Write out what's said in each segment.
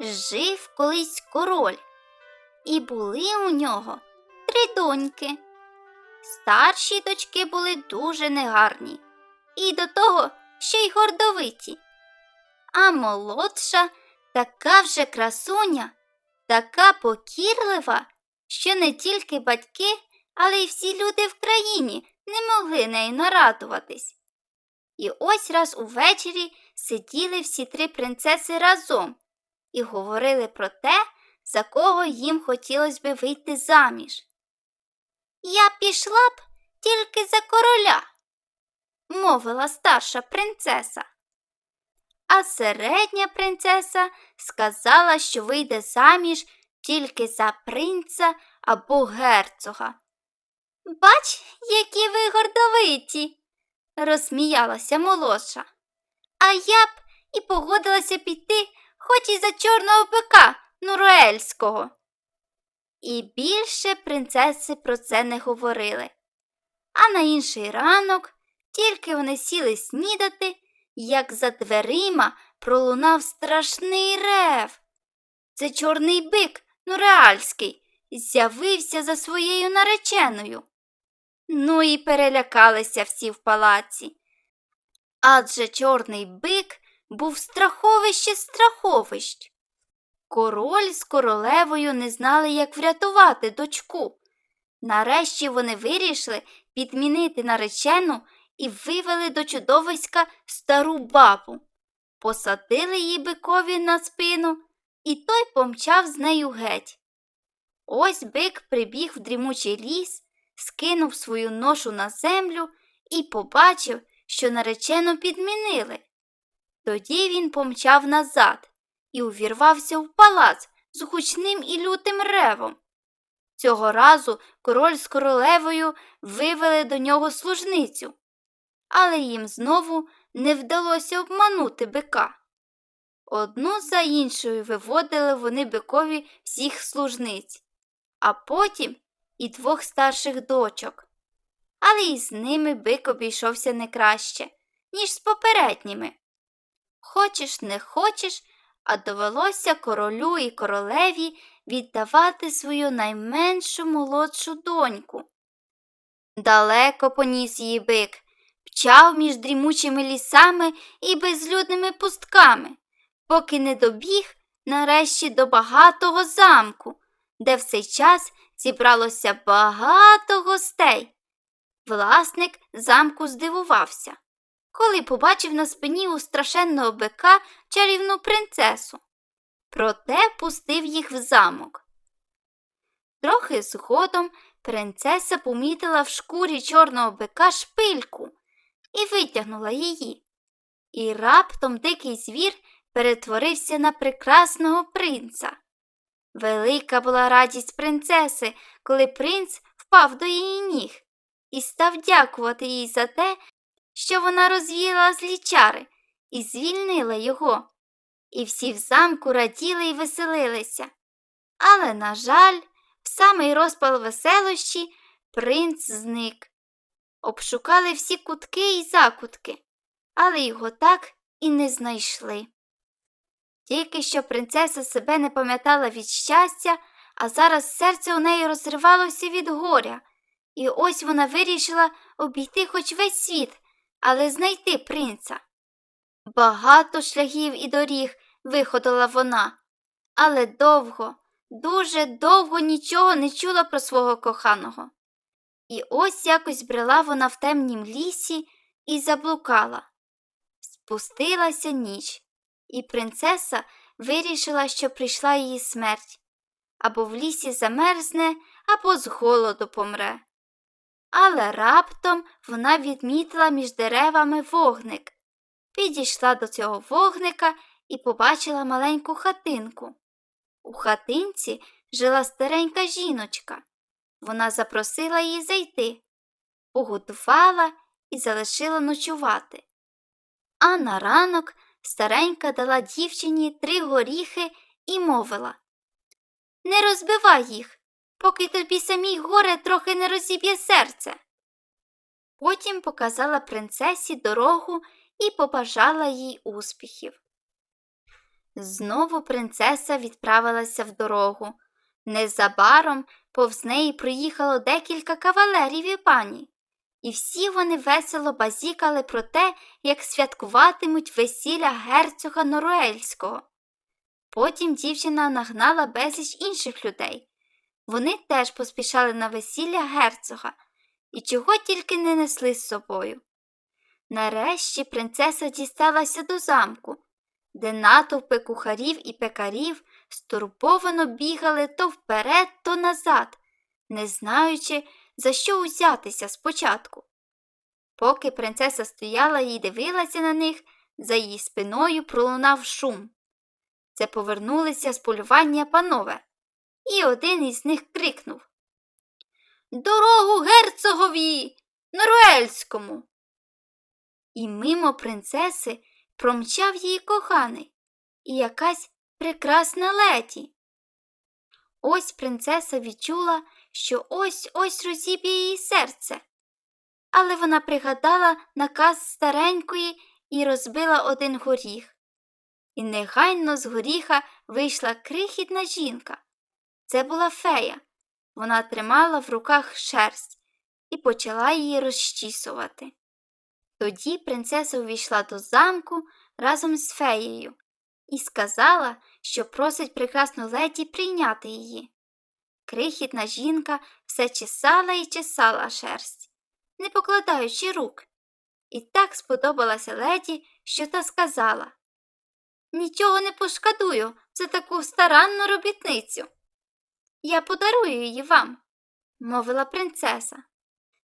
жив колись король, і були у нього три доньки. Старші дочки були дуже негарні, і до того ще й гордовиті. А молодша така вже красуня, така покірлива, що не тільки батьки, але й всі люди в країні не могли нею нарадуватись. І ось раз увечері сиділи всі три принцеси разом і говорили про те, за кого їм хотілося би вийти заміж. Я пішла б тільки за короля, мовила старша принцеса. А середня принцеса сказала, що вийде заміж тільки за принца або герцога. Бач, які ви гордовиті, розсміялася молодша. А я б і погодилася піти хоч і за чорного бика Нуруельського. І більше принцеси про це не говорили. А на інший ранок тільки вони сіли снідати, як за дверима пролунав страшний рев. Це чорний бик Нуреальський з'явився за своєю нареченою. Ну і перелякалися всі в палаці. Адже чорний бик був страховище страховищ. Король з королевою не знали, як врятувати дочку. Нарешті вони вирішили підмінити наречену і вивели до чудовиська стару бабу. Посадили її бикові на спину, і той помчав з нею геть. Ось бик прибіг в дрімучий ліс, скинув свою ношу на землю і побачив, що наречену підмінили. Тоді він помчав назад і увірвався в палац з гучним і лютим ревом. Цього разу король з королевою вивели до нього служницю, але їм знову не вдалося обманути бика. Одну за іншою виводили вони бикові всіх служниць, а потім і двох старших дочок. Але і з ними бик обійшовся не краще, ніж з попередніми. Хочеш, не хочеш, а довелося королю і королеві віддавати свою найменшу молодшу доньку. Далеко поніс її бик, пчав між дрімучими лісами і безлюдними пустками, поки не добіг нарешті до багатого замку, де в цей час зібралося багато гостей. Власник замку здивувався, коли побачив на спині у страшенного бика чарівну принцесу. Проте пустив їх в замок. Трохи згодом принцеса помітила в шкурі чорного бика шпильку і витягнула її. І раптом дикий звір перетворився на прекрасного принца. Велика була радість принцеси, коли принц впав до її ніг і став дякувати їй за те, що вона розвіяла злі чари і звільнила його. І всі в замку раділи і веселилися. Але, на жаль, в самий розпал веселощі принц зник. Обшукали всі кутки і закутки, але його так і не знайшли. Тільки що принцеса себе не пам'ятала від щастя, а зараз серце у неї розривалося від горя, і ось вона вирішила обійти хоч весь світ, але знайти принца. Багато шляхів і доріг виходила вона, але довго, дуже довго нічого не чула про свого коханого. І ось якось брела вона в темнім лісі і заблукала. Спустилася ніч, і принцеса вирішила, що прийшла її смерть або в лісі замерзне, або з голоду помре. Але раптом вона відмітила між деревами вогник, підійшла до цього вогника і побачила маленьку хатинку. У хатинці жила старенька жіночка. Вона запросила її зайти, погодувала і залишила ночувати. А на ранок старенька дала дівчині три горіхи і мовила Не розбивай їх, поки тобі самій горе трохи не розіб'є серце. Потім показала принцесі дорогу і побажала їй успіхів. Знову принцеса відправилася в дорогу. Незабаром повз неї проїхало декілька кавалерів і пані, і всі вони весело базікали про те, як святкуватимуть весілля герцога Норуельського. Потім дівчина нагнала безліч інших людей. Вони теж поспішали на весілля герцога і чого тільки не несли з собою. Нарешті принцеса дісталася до замку, де натовпи кухарів і пекарів стурбовано бігали то вперед, то назад, не знаючи, за що узятися спочатку. Поки принцеса стояла і дивилася на них, за її спиною пролунав шум. Це повернулися з полювання панове, і один із них крикнув Дорогу герцогові Норуельському. І мимо принцеси промчав її коханий і якась прекрасна леді. Ось принцеса відчула, що ось ось розіб'є її серце. Але вона пригадала наказ старенької і розбила один горіх. І негайно з горіха вийшла крихітна жінка. Це була фея. Вона тримала в руках шерсть і почала її розчісувати. Тоді принцеса увійшла до замку разом з феєю і сказала, що просить прекрасну леді прийняти її. Крихітна жінка все чесала і чесала шерсть, не покладаючи рук. І так сподобалася леді, що та сказала Нічого не пошкодую за таку старанну робітницю. Я подарую її вам, мовила принцеса.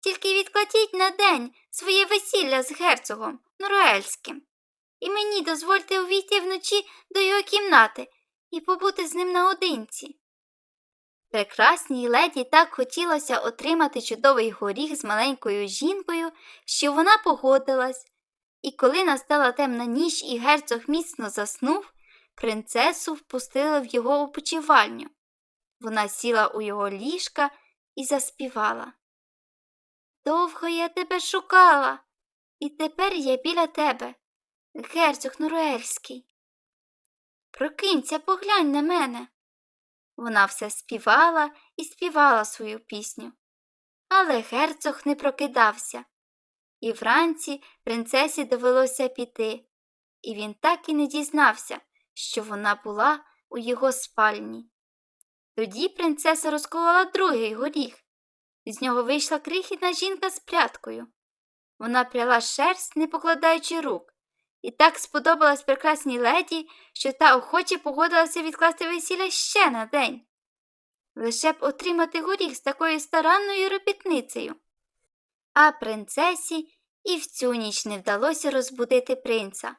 Тільки відкладіть на день своє весілля з герцогом Норуельським, і мені дозвольте увійти вночі до його кімнати і побути з ним наодинці. Прекрасній леді так хотілося отримати чудовий горіх з маленькою жінкою, що вона погодилась, і коли настала темна ніч і герцог міцно заснув, принцесу впустили в його опочивальню. Вона сіла у його ліжка і заспівала. Довго я тебе шукала, і тепер я біля тебе, герцог Норуельський. Прокинься, поглянь на мене. Вона все співала і співала свою пісню. Але герцог не прокидався, і вранці принцесі довелося піти, і він так і не дізнався, що вона була у його спальні. Тоді принцеса розколола другий горіх. З нього вийшла крихітна жінка з прядкою. Вона пряла шерсть, не покладаючи рук, і так сподобалась прекрасній леді, що та охоче погодилася відкласти весілля ще на день. Лише б отримати горіх з такою старанною робітницею. А принцесі і в цю ніч не вдалося розбудити принца.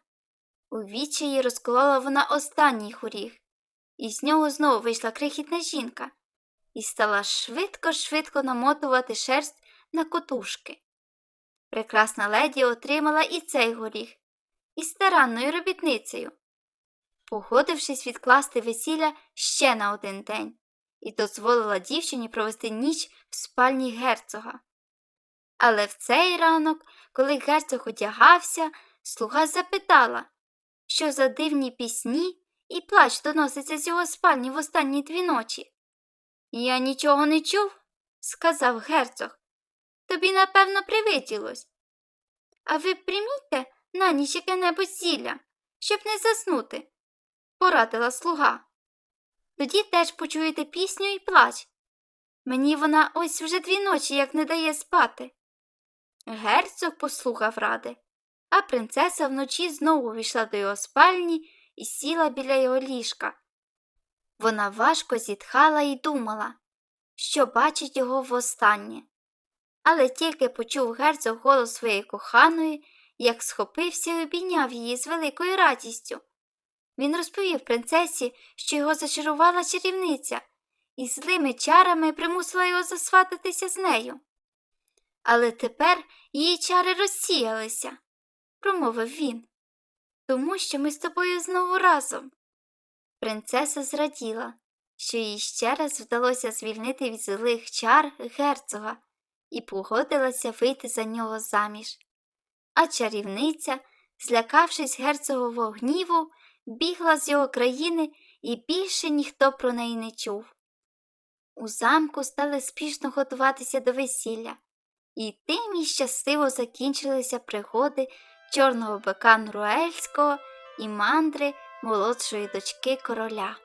У відчаї розколола вона останній горіх, і з нього знову вийшла крихітна жінка і стала швидко-швидко намотувати шерсть на котушки. Прекрасна леді отримала і цей горіх із старанною робітницею, погодившись відкласти весілля ще на один день, і дозволила дівчині провести ніч в спальні герцога. Але в цей ранок, коли герцог одягався, слуга запитала, що за дивні пісні і плач доноситься з його спальні в останні дві ночі. Я нічого не чув, сказав герцог. Тобі, напевно, привиділось. А ви примійте на ніч яке небудь зілля, щоб не заснути, порадила слуга. Тоді теж почуєте пісню і плач. Мені вона ось вже дві ночі як не дає спати. Герцог послухав ради, а принцеса вночі знову війшла до його спальні і сіла біля його ліжка. Вона важко зітхала і думала, що бачить його востаннє. Але тільки почув герцог голос своєї коханої, як схопився і обійняв її з великою радістю. Він розповів принцесі, що його зачарувала чарівниця, і злими чарами примусила його засвататися з нею. Але тепер її чари розсіялися, промовив він, тому що ми з тобою знову разом. Принцеса зраділа, що їй ще раз вдалося звільнити від злих чар герцога і погодилася вийти за нього заміж. А чарівниця, злякавшись герцогового гніву, бігла з його країни, і більше ніхто про неї не чув. У замку стали спішно готуватися до весілля, і тим і щасливо закінчилися пригоди чорного бика Нруельського і мандри молодшої дочки короля.